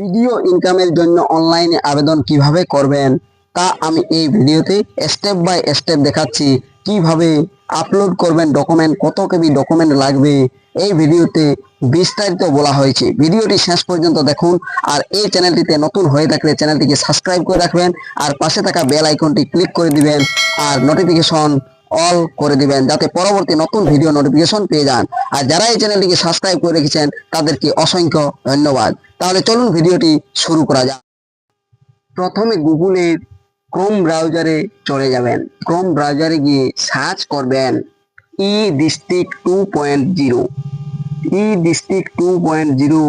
Video ইনকামের জন্য অনলাইনে আবেদন কীভাবে করবেন, তা আমি এই ভিডিওতে স্টেপ বাই স্টেপ দেখাচ্ছি। কীভাবে আপলোড করবেন ডকুমেন্ট কত কেবি ডকুমেন্ট লাগবে, এই ভিডিওতে বিস্তারিত বলা হয়েছে। ভিডিওটি শেষ পর্যন্ত দেখুন, আর এই চ্যানেলটিতে নতুন হয়ে থাকলে চ্যানেলটিকে সাবস্ক্রাইব করে রাখবেন, আর পাশে থাকা বেল আইকনটি ক্লিক করে দিবেন, আর নোটিফিকেশন অল করে দিবেন। যাতে পরবর্তী নতুন ভিডিও নোটিফিকেশন পেয়ে যান। আর যারা এই চ্যানেলটিকে সাবস্ক্রাইব করে রেখেছেন, তাদেরকে অসংখ্য ধন্যবাদ। তাহলে চলুন ভিডিওটি শুরু করা যাক। প্রথমে গুগলের ক্রোম ব্রাউজারে চলে যাবেন। ক্রোম ব্রাউজারে গিয়ে সার্চ করবেন E district two point zero E district two point zero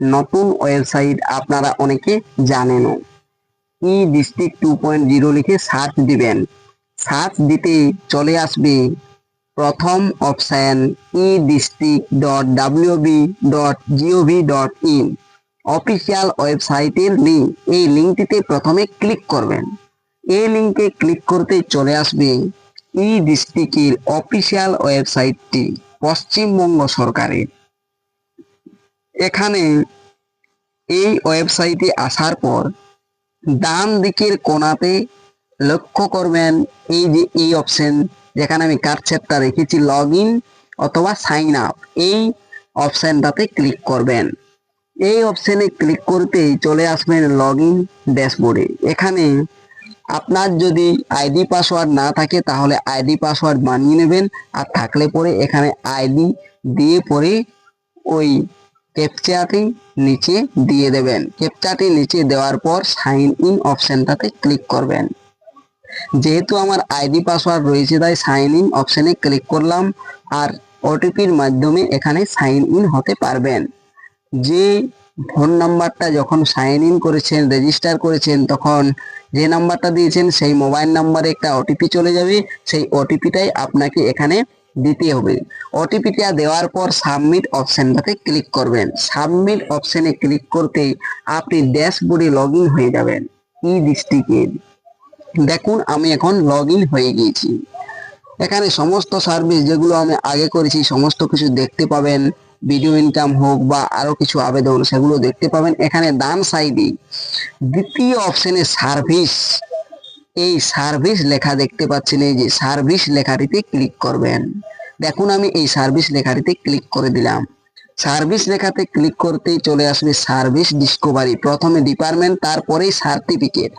নতুন ওয়েবসাইট আপনারা অনেকে জানেনও। E district two point zero লিখে সার্চ দিবেন। সার্চ দিতে চলে আসবে। প্রথম option E district dot WB dot GOV dot in. Official ওয়েবসাইটের লিঙ্ক এই লিঙ্কটিতে প্রথমে ক্লিক করবেন। এই লিঙ্কে ক্লিক করতে চলে আসবে ই ডিস্ট্রিক্টের অফিসিয়াল ওয়েবসাইটটি, পশ্চিমবঙ্গ সরকারের। এখানে এই ওয়েবসাইটে আসার পর, ডান দিকের কোণাতে লক্ষ্য করবেন এই যে এই অপশন যেখানে আমি কার কাটছেটটা রেখেছি লগ ইন অথবা সাইন আপ এই অপশনটাতে ক্লিক করবেন। এই অপশনে ক্লিক করতেই চলে আসবেন লগ ইন ড্যাশবোর্ডে এখানে আপনার যদি আইডি পাসওয়ার্ড না থাকে, তাহলে আইডি পাসওয়ার্ড বানিয়ে নেবেন, আর থাকলে পরে এখানে আইডি দিয়ে পরে ওই ক্যাপচাটি নিচে দিয়ে দেবেন। ক্যাপচাটি নিচে দেওয়ার পর সাইন ইন অপশনটাতে ক্লিক করবেন। যেহেতু আমার আইডি পাসওয়ার্ড রয়েছে, তাই সাইন ইন অপশনে ক্লিক করলাম আর ওটিপির মাধ্যমে এখানে সাইন ইন হতে পারবেন। যে ফোন নাম্বারটা যখন সাইন ইন করেছেন রেজিস্টার করেছেন, তখন যে নাম্বারটা দিয়েছেন, সেই মোবাইল নাম্বারে একটা ওটিপি চলে যাবে। সেই ওটিপিটাই আপনাকে এখানে দিতে হবে। ওটিপিটা দেওয়ার পর সাবমিট অপশনটাতে ক্লিক করবেন। সাবমিট অপশনে ক্লিক করতেই আপনি ড্যাশবোর্ডে লগ হয়ে যাবেন। ই ডিস্ট্রিক্টের দেখুন, আমি এখন লগ হয়ে গিয়েছি। এখানে সমস্ত সার্ভিস যেগুলো আমি আগে করেছি, সমস্ত কিছু দেখতে পাবেন। ভিডিও ইনকাম হোক বা আরও কিছু আবেদন, সেগুলো দেখতে পাবেন। এখানে ডান সাইডে দ্বিতীয় অপশনে সার্ভিস এই সার্ভিস লেখা দেখতে পাচ্ছেন, এই যে সার্ভিস লেখাটিতে ক্লিক করবেন। দেখুন, আমি এই সার্ভিস লেখাটিতে ক্লিক করে দিলাম। সার্ভিস লেখাতে ক্লিক করতেই চলে আসবে সার্ভিস ডিসকভারি। প্রথমে ডিপার্টমেন্ট, তারপরেই সার্টিফিকেট।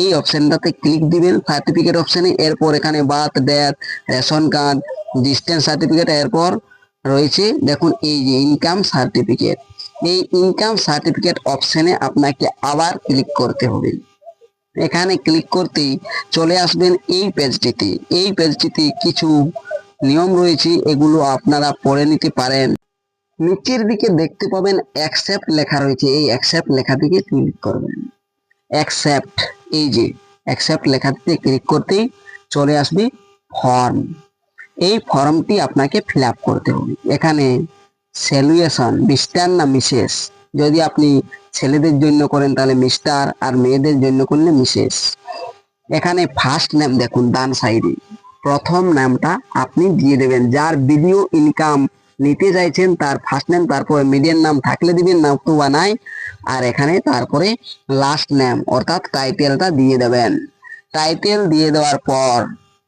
এই অপশনটাতে ক্লিক দিবেন, সার্টিফিকেট অপশনে, এরপর এখানে birth, death, ration card distance certificate, এরপর রয়েছে, দেখুন, এই যে ইনকাম সার্টিফিকেট। এই ইনকাম সার্টিফিকেট অপশনে আপনাকে আবার ক্লিক করতে হবে। এখানে ক্লিক করতেই চলে আসবেন এই পেজটিতে। এই পেজটিতে কিছু নিয়ম রয়েছে, এগুলো আপনারা পড়ে নিতে পারেন। নিচের দিকে দেখতে পাবেন অ্যাকসেপ্ট লেখা রয়েছে। এই অ্যাকসেপ্ট লেখাটিকে ক্লিক করবেন। অ্যাকসেপ্ট এই যে অ্যাকসেপ্ট লেখাটিতে ক্লিক করতেই চলে আসবে ফর্ম এই ফর্মটি আপনাকে ফিল করতে হবে। এখানে স্যালুয়েশন মিস্টার না মিসেস যদি আপনি ছেলেদের জন্য করেন তাহলে মিস্টার আর মেয়েদের জন্য করলে মিসেস এখানে ফার্স্ট নেম দেখুন, ডান সাইডে প্রথম নামটা আপনি দিয়ে দেবেন। যার ভিডিও ইনকাম নিতে চাইছেন, তার ফার্স্ট নেম তারপরে মিডিয়ার নাম থাকলে দিবেন না তো বা নাই। আর এখানে তারপরে লাস্ট নেম অর্থাৎ টাইটেলটা দিয়ে দেবেন। টাইটেল দিয়ে দেওয়ার পর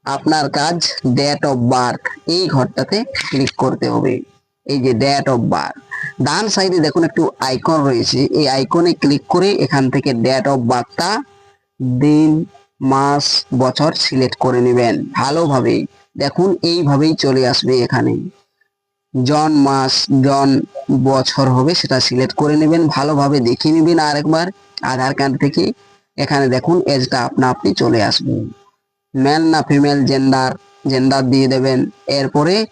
আপনার কাজ ডেট অফ বার্থ এই ঘরটাতে ক্লিক করতে হবে। এই যে ডেট অফ বার্থ ডান সাইডে দেখুন একটু আইকন রয়েছে। এই আইকনে ক্লিক করে এখান থেকে ডেট অফ বার্থটা দিন, মাস, বছর সিলেক্ট করে নেবেন। ভালোভাবে। দেখুন, এইভাবেই চলে আসবে এখানে। জন, মাস, জন, বছর হবে, সেটা সিলেক্ট করে নেবেন, ভালোভাবে দেখে নেবেন আরেকবার, আধার কার্ড থেকে। এখানে দেখুন, এজটা আপনা আপনি চলে আসবে। মেল না ফিমেল জেন্ডার জেন্ডার দিয়ে দেবেন। এরপরে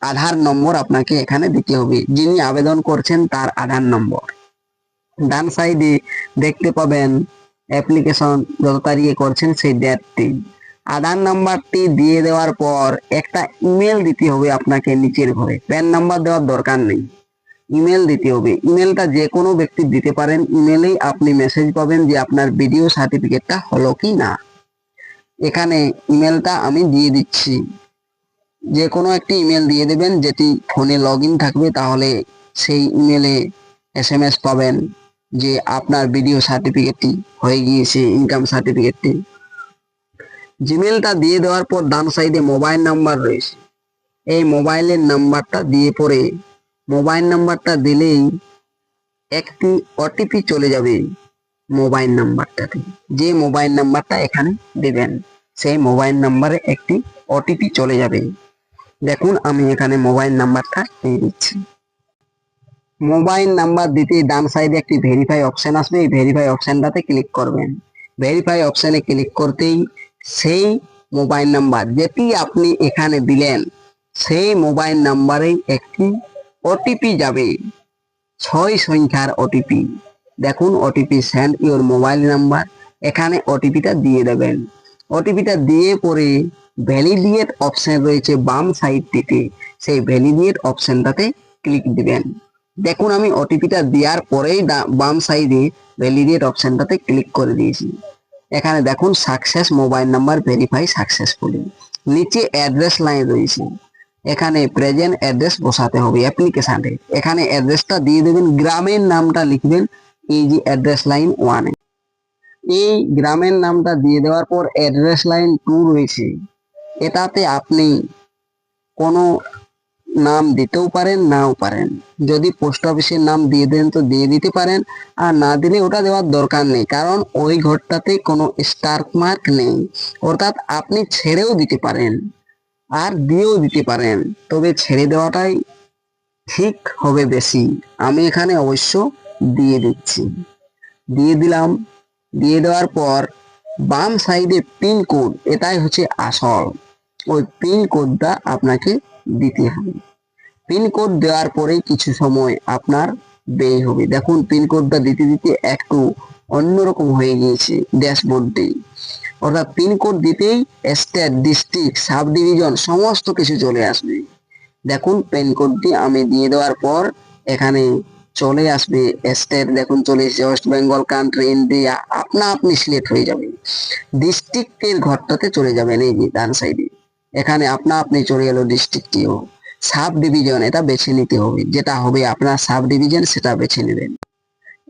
আধার নম্বর আপনাকে এখানে দিতে হবে। যিনি আবেদন করছেন, তার আধার নম্বর। ডান সাইডে দেখতে পাবেন, অ্যাপ্লিকেশন যত তারিখে করছেন, সেই ডেটটি আধার নাম্বারটি দিয়ে দেওয়ার পর একটা ইমেল দিতে হবে আপনাকে নিচের ঘরে। প্যান নাম্বার দেওয়ার দরকার নেই। ইমেল দিতে হবে। ইমেলটা যে কোনো ব্যক্তি দিতে পারেন। ইমেলেই আপনি মেসেজ পাবেন যে আপনার ভিডিও সার্টিফিকেটটা হলো কি না। এখানে ইমেলটা আমি দিয়ে দিচ্ছি। যে কোনো একটি ইমেল দিয়ে দেবেন, যেটি ফোনে লগ থাকবে, তাহলে সেই ইমেলে এস এম এস পাবেন যে আপনার ভিডিও সার্টিফিকেটটি হয়ে গিয়েছে ইনকাম সার্টিফিকেটটি জিমেলটা দিয়ে দেওয়ার পর ডান সাইডে মোবাইল নাম্বার রয়েছে। এই মোবাইলের নাম্বারটা দিয়ে পরে মোবাইল নাম্বারটা দিলেই একটি ওটিপি চলে যাবে মোবাইল নাম্বারটাতে যে মোবাইল নাম্বারটা এখানে দিবেন, সেই মোবাইল নাম্বারে একটি ওটিপি চলে যাবে। দেখুন, আমি এখানে মোবাইল নাম্বারটা দিয়ে দিচ্ছি। মোবাইল নাম্বার দিতে ডান সাইডে একটি ভেরিফাই অপশন আসবে। এই ভেরিফাই অপশনটাতে ক্লিক করবেন। ভেরিফাই অপশনে ক্লিক করতেই সেই মোবাইল নাম্বার যেটি আপনি এখানে দিলেন, সেই মোবাইল নাম্বারে একটি ওটিপি যাবে। ছয় সংখ্যার ওটিপি দেখুন OTP send your mobile number এখানে ওটিপিটা দিয়ে দেবেন। ওটিপিটা দিয়ে পরে ভ্যালিডিয়েট অপশন রয়েছে বাম সাইডটিতে সেই ভ্যালিডিয়েট অপশনটাতে ক্লিক দিবেন। দেখুন, আমি ওটিপিটা দেওয়ার পরেই বাম সাইডে ভ্যালিডিয়েট অপশনটাতে ক্লিক করে দিয়েছি। এখানে দেখুন success mobile number verify successfully নিচে অ্যাড্রেস লাইন রয়েছে। এখানে প্রেজেন্ট অ্যাড্রেস বসাতে হবে অ্যাপ্লিকেশনে এখানে অ্যাড্রেসটা দিয়ে দেবেন, গ্রামের নামটা লিখবেন, এই যে অ্যাড্রেস লাইন ওয়ানে এই গ্রামের নামটা দিয়ে দেওয়ার পর অ্যাড্রেস লাইন টু রয়েছে। এটাতে আপনি কোনো নাম দিতেও পারেন, নাও পারেন। যদি পোস্ট অফিসের নাম দিয়ে দেন তো দিয়ে দিতে পারেন, আর না দিলে ওটা দেওয়ার দরকার নেই, কারণ ওই ঘরটাতে কোনো স্টার মার্ক নেই। অর্থাৎ আপনি ছেড়েও দিতে পারেন, আর দিয়েও দিতে পারেন, তবে ছেড়ে দেওয়াটাই ঠিক হবে বেশি। আমি এখানে অবশ্য দিয়ে দিচ্ছি। দিয়ে দিলাম। দিয়ে দেওয়ার পর বাম সাইডে পিন কোড এটাই হচ্ছে আসল। ওই পিন কোডটা আপনাকে দিতে হবে। পিন কোড দেওয়ার পরেই কিছু সময় আপনার ব্যয় হবে। দেখুন পিন কোডটা দিতে দিতে একটু অন্যরকম হয়ে গিয়েছে ড্যাশবোর্ডটি অর্থাৎ পিন কোড দিতেই স্টেট ডিস্ট্রিক্ট সাব ডিভিশন সমস্ত কিছু চলে আসবে। দেখুন পিন কোডটি আমি দিয়ে দেওয়ার পর এখানে চলে আসবে স্টেট দেখুন, চলে এসেছে ওয়েস্ট বেঙ্গল কান্ট্রি ইন্ডিয়া আপনা আপনি সিলেক্ট হয়ে যাবে। ডিস্ট্রিক্টের ঘরটাতে চলে যাবেন এই যে ডান সাইডে এখানে আপনা আপনি চলে গেল ডিস্ট্রিক্টটিও সাব ডিভিশন এটা বেছে নিতে হবে। যেটা হবে আপনার সাব ডিভিশন সেটা বেছে নেবেন।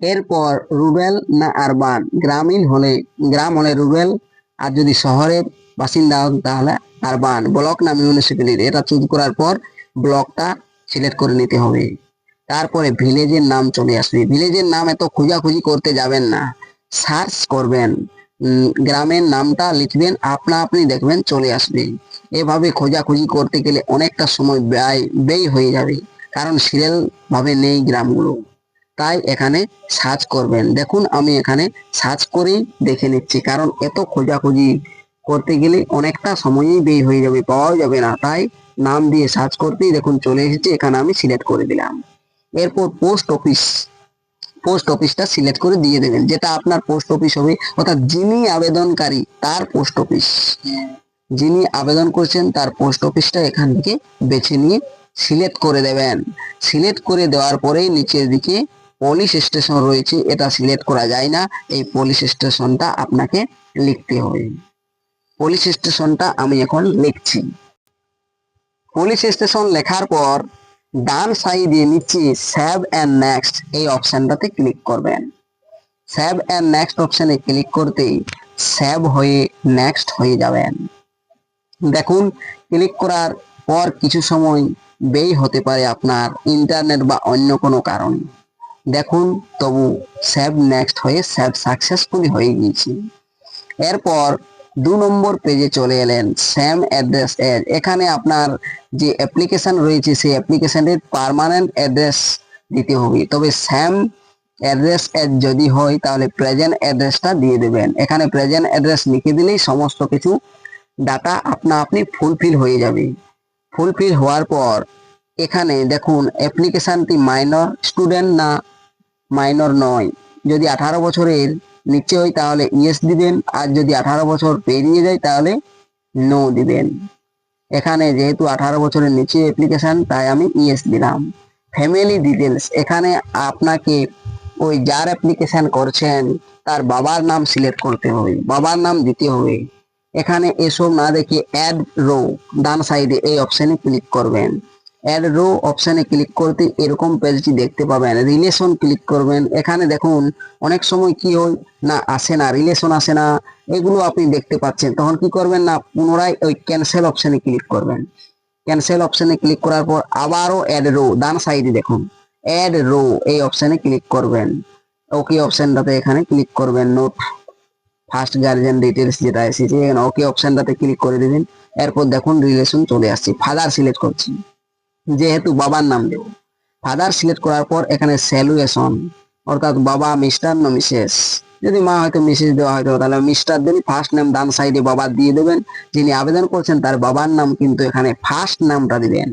এরপর রুরাল না আরবান? গ্রামীণ হলে, গ্রাম হলে রুরাল আর যদি শহরের বাসিন্দা হন তাহলে আরবান। ব্লক না মিউনিসিপ্যালিটি এটা চুজ করার পর ব্লকটা সিলেক্ট করে নিতে হবে। তারপরে ভিলেজের নাম চলে আসবে। ভিলেজের নাম এত খোঁজাখুঁজি করতে যাবেন না। সার্চ করবেন। গ্রামের নামটা লিখবেন, আপনা আপনি দেখবেন চলে আসবে। এভাবে খোঁজাখুঁজি করতে গেলে অনেকটা সময় ব্যয় ব্যয় হয়ে যাবে, কারণ সিরিয়াল ভাবে নেই গ্রামগুলো। তাই এখানে সার্চ করবেন। দেখুন, আমি এখানে সার্চ করেই দেখে নিচ্ছি, কারণ এত খোঁজাখুঁজি করতে গেলে অনেকটা সময়ই ব্যয় হয়ে যাবে পাওয়া যাবে না। তাই নাম দিয়ে সার্চ করতেই দেখুন, চলে এসেছে, এখানে আমি সিলেক্ট করে দিলাম। এরপর পোস্ট অফিস। পোস্ট অফিসটা সিলেক্ট করে দিয়ে দেবেন। যেটা আপনার পোস্ট অফিস হবে, অর্থাৎ যিনি আবেদনকারী, তার পোস্ট অফিস যিনি আবেদন করছেন, তার পোস্ট অফিসটা এখান থেকে বেছে নিয়ে সিলেক্ট করে দেবেন। সিলেক্ট করে দেওয়ার পরেই নিচের দিকে পুলিশ স্টেশন রয়েছে, এটা সিলেক্ট করা যায় না। এই পুলিশ স্টেশনটা আপনাকে লিখতে হবে। পুলিশ স্টেশনটা আমি এখন লিখছি। পুলিশ স্টেশন লেখার পর ডান সাইডে নিচে সেভ অ্যান্ড নেক্সট এই অপশনটাতে ক্লিক করবেন। সেভ অ্যান্ড নেক্সট অপশনে ক্লিক করতেই সেভ হয়ে নেক্সট হয়ে যাবেন। দেখুন ক্লিক করার পর কিছু সময় ব্যয় হতে পারে আপনার ইন্টারনেট বা অন্য কোনো কারণে। দেখুন, তবু সেভ নেক্সট হয়ে সেভ সাকসেসফুলি হয়ে গিয়েছে। এরপর দু নম্বর পেজে চলে এলেন সেম অ্যাড্রেস এড এখানে আপনার যে অ্যাপ্লিকেশন রয়েছে, সেই অ্যাপ্লিকেশনের পার্মানেন্ট অ্যাড্রেস দিতে হবে। তবে সেম অ্যাড্রেস এড যদি হয়, তাহলে প্রেজেন্ট অ্যাড্রেসটা দিয়ে দেবেন। এখানে প্রেজেন্ট অ্যাড্রেস লিখে দিলেই সমস্ত কিছু ডাটা আপনা আপনি ফুলফিল হয়ে যাবে। ফুলফিল হওয়ার পর এখানে দেখুন অ্যাপ্লিকেশনটি মাইনর স্টুডেন্ট না মাইনর নয়। যদি আঠারো বছরের হয় তাহলে ইয়েস দিবেন। আর যদি আঠারো বছর পেরিয়ে যায় তাহলে নো দিবেন। এখানে যেহেতু আঠারো বছরের নিচে অ্যাপ্লিকেশন তাই আমি ইয়েস দিলাম। ফ্যামিলি ডিটেলস এখানে আপনাকে ওই যার অ্যাপ্লিকেশন করছেন, তার বাবার নাম সিলেক্ট করতে হবে, বাবার নাম দিতে হবে। এখানে এসব না দেখে অ্যাড রো ডান সাইডে এই অপশানে ক্লিক করবেন। অ্যাড রো অপশানে ক্লিক করতে এরকম পেজটি দেখতে পাবেন। রিলেশন ক্লিক করবেন। এখানে দেখুন, অনেক সময় কি হয় না, আসে না রিলেশন আসে না, এগুলো আপনি দেখতে পাচ্ছেন। তখন কি করবেন না, পুনরায় ওই ক্যান্সেল অপশানে ক্লিক করবেন। ক্যান্সেল অপশানে ক্লিক করার পর আবারও অ্যাড রো ডান সাইডে দেখুন। অ্যাড রো এই অপশানে ক্লিক করবেন। ওকে অপশানটাতে এখানে ক্লিক করবেন। নোট ফার্স্ট গার্জিয়ান ডিটেলস যেটা এসেছে এখানে ওকে অপশানটাতে ক্লিক করে দিবেন। এরপর দেখুন রিলেশন চলে আসছে। ফাদার সিলেক্ট করছি। যেহেতু বাবার নাম দেব। ফাদার সিলেক্ট করার পর এখানে স্যালুয়েশন অর্থাৎ বাবা মিস্টার না মিসেস যদি মা হয়তো মিসেস দেওয়া হয়তো, তাহলে মিস্টার দিলে ফার্স্ট নাম ডান সাইডে বাবা দিয়ে দেবেন। যিনি আবেদন করছেন তার বাবার নাম কিন্তু এখানে ফার্স্ট নামটা দিবেন।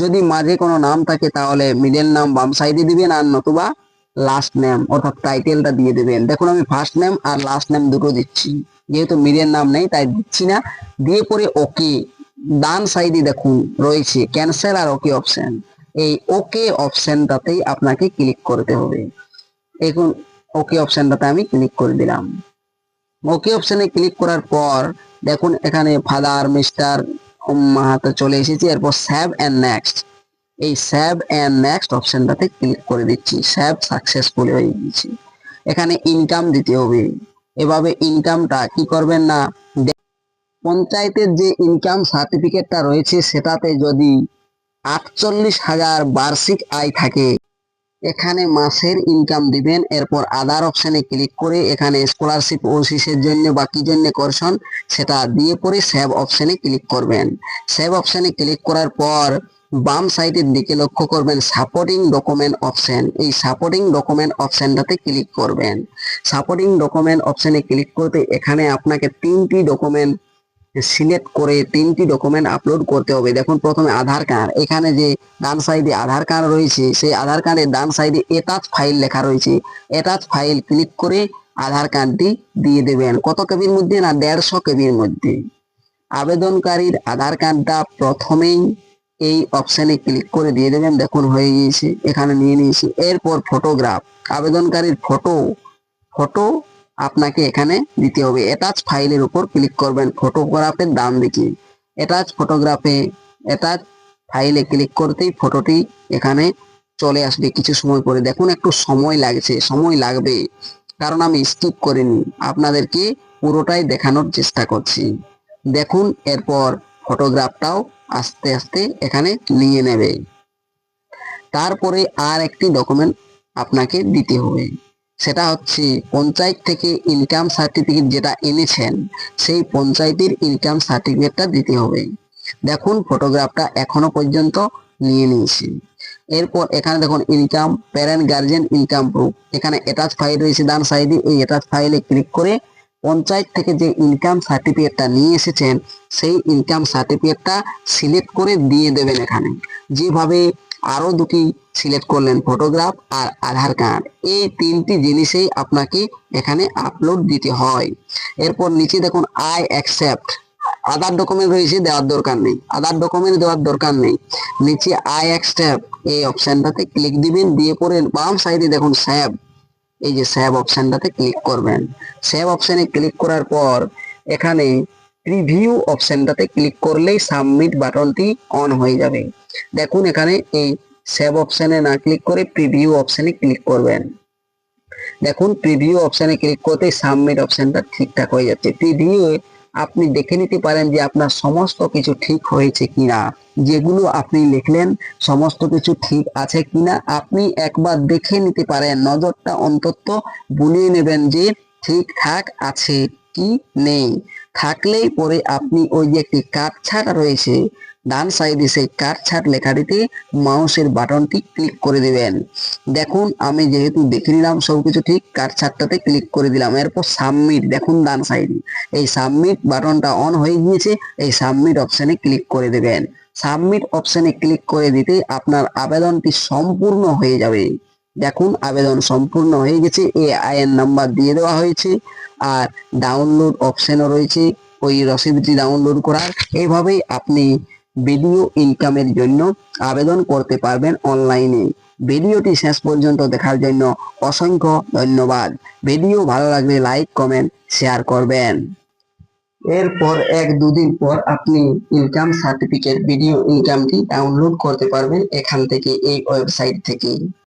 যদি মাঝে কোনো নাম থাকে তাহলে মিডল নাম বাম সাইডে দিবেন আর নতুবা লাস্ট নেম অর্থাৎ টাইটেলটা দিয়ে দেবেন। দেখুন আমি ফার্স্ট নেম আর লাস্ট নেম দুটো দিচ্ছি। যেহেতু মিডল নাম নেই, তাই দিচ্ছি না। দিয়ে পরে ওকে ডান সাইডে দেখুন, রয়েছে ক্যান্সেল আর ওকে অপশন এই ওকে অপশনটাতেই আপনাকে ক্লিক করতে হবে। এখন ওকে অপশনটাতে আমি ক্লিক করে দিলাম। ওকে অপশনে ক্লিক করার পর, দেখুন, এখানে ফাদার মিস্টার হাতে চলে এসেছি। এরপর স্যাভ অ্যান্ড নেক্সট এই স্যাভ অ্যান্ড নেক্সট অপশনটাতে ক্লিক করে দিচ্ছি। স্যাভ সাকসেসফুল হয়ে গেছে এখানে ইনকাম দিতে হবে। এভাবে ইনকামটা কি করবেন না? পঞ্চায়েতের যে ইনকাম সার্টিফিকেটটা রয়েছে, সেটাতে যদি আটচল্লিশ হাজার বার্ষিক আয় থাকে, এখানে মাসের ইনকাম দিবেন। এরপর আদার অপশনে ক্লিক করে এখানে স্কলারশিপ ওসিসের জন্য বা কি জন্য করছেন, সেটা দিয়ে পরে সেভ অপশনে ক্লিক করবেন। সেভ অপশনে ক্লিক করার পর বাম সাইডের দিকে লক্ষ্য করবেন সাপোর্টিং ডকুমেন্ট অপশন এই সাপোর্টিং ডকুমেন্ট অপশনটাতে ক্লিক করবেন। সাপোর্টিং ডকুমেন্ট অপশনে ক্লিক করতে এখানে আপনাকে তিনটি ডকুমেন্ট সিলেক্ট করে তিনটি ডকুমেন্ট আপলোড করতে হবে। দেখুন, প্রথমে আধার কার্ড এখানে যে ডান সাইডে আধার কার্ড রয়েছে, সেই আধার কার্ডের ডান সাইডে এটাচ ফাইল লেখা রয়েছে। এটাচ ফাইল ক্লিক করে আধার কার্ডটি দিয়ে দেবেন। কত কেবির মধ্যে না দেড়শো কেবির মধ্যে? আবেদনকারীর আধার কার্ডটা প্রথমেই এই অপশানে ক্লিক করে দিয়ে দেবেন। দেখুন, হয়ে গিয়েছে। এখানে নিয়ে নিয়েছি। এরপর ফটোগ্রাফ আবেদনকারীর ফটো ফটো আপনাকে এখানে দিতে হবে। অ্যাটাচ ফাইলের উপর ক্লিক করবেন ফটোগ্রাফের দাম দিকে। অ্যাটাচ ফটোগ্রাফে অ্যাটাচ ফাইলে ক্লিক করতেই ফটোটি এখানে চলে আসবে কিছু সময় পরে। দেখুন, একটু সময় লাগছে, সময় লাগবে। কারণ আমি স্কিপ করিনি। আপনাদেরকে পুরোটাই দেখানোর চেষ্টা করছি। দেখুন, এরপর ফটোগ্রাফটাও আস্তে আস্তে এখানে নিয়ে নেবে। তারপরে আর একটি ডকুমেন্ট আপনাকে দিতে হবে। সেটা হচ্ছে পঞ্চায়েত থেকে ইনকাম সার্টিফিকেট যেটা এনেছেন, সেই পঞ্চায়েতের ইনকাম সার্টিফিকেটটা দিতে হবে। দেখুন ফটোগ্রাফটা এখনও পর্যন্ত নিয়ে নিয়েছি। এরপর এখানে দেখুন income parent guardian income proof এখানে অ্যাটাচ ফাইল রয়েছে ডান সাইডে এই অ্যাটাচ ফাইলে ক্লিক করে পঞ্চায়েত থেকে যে ইনকাম সার্টিফিকেটটা নিয়ে এসেছেন, সেই ইনকাম সার্টিফিকেটটা সিলেক্ট করে দিয়ে দেবেন এখানে। যেভাবে আরও দুটি সিলেক্ট করলেন ফটোগ্রাফ আর আধার কার্ড এই তিনটি জিনিসেই আপনাকে এখানে আপলোড দিতে হয়। এরপর নিচে দেখুন আই অ্যাকসেপ্ট আধার ডকুমেন্ট রয়েছে, দেওয়ার দরকার নেই। আধার ডকুমেন্ট দেওয়ার দরকার নেই। নিচে আই অ্যাকসেপ্ট এই অপশানটাতে ক্লিক দিবেন, দিয়ে পরে বাম সাইডে দেখুন স্যাব এই যে স্যাব অপশানটাতে ক্লিক করবেন। সেভ অপশানে ক্লিক করার পর এখানে প্রিভিউ অপশানটাতে ক্লিক করলেই সাবমিট বাটনটি অন হয়ে যাবে। দেখুন এখানে এই সেভ অপশনে না ক্লিক করে প্রিভিউ অপশনে ক্লিক করবেন। দেখুন প্রিভিউ অপশনে ক্লিক করতে সাবমিট অপশনটা ঠিকঠাক হয়ে যাচ্ছে। প্রিভিউ আপনি দেখে নিতে পারেন যে আপনার সমস্ত কিছু ঠিক হয়েছে কিনা। যেগুলো আপনি লিখলেন, সমস্ত কিছু ঠিক আছে কিনা, আপনি একবার দেখে নিতে পারেন। নজরটা অন্তত বুলিয়ে নেবেন যে ঠিকঠাক আছে কি নেই। থাকলেই পরে আপনি ওই যে একটি কাটছাট রয়েছে ডান সাইডে সেই কাটছাট লেখাটিতে মাউসের বাটনটি ক্লিক করে দিবেন। দেখুন, আমি যেহেতু দেখে নিলাম সবকিছু ঠিক কাটছাটটাতে ক্লিক করে দিলাম। এরপর সাবমিট দেখুন ডান সাইডে এই সাবমিট বাটনটা অন হয়ে গিয়েছে, এই সাবমিট অপশনে ক্লিক করে দেবেন। সাবমিট অপশনে ক্লিক করে দিতে আপনার আবেদনটি সম্পূর্ণ হয়ে যাবে। দেখুন, আবেদন সম্পূর্ণ হয়ে গেছে, এ আইএন নাম্বার দিয়ে দেওয়া হয়েছে, আর ডাউনলোড অপশনও রয়েছে, ওই রসিদটি ডাউনলোড করার। এইভাবেই আপনি ভিডিও ইনকামের জন্য আবেদন করতে পারবেন অনলাইনে ভিডিওটি শেষ পর্যন্ত দেখার জন্য অসংখ্য ধন্যবাদ। ভিডিও ভালো লাগলে লাইক কমেন্ট শেয়ার করবেন। এরপর এক দুদিন পর আপনি ইনকাম সার্টিফিকেট ভিডিও ইনকামটি ডাউনলোড করতে পারবেন এখান থেকে, এই ওয়েবসাইট থেকে।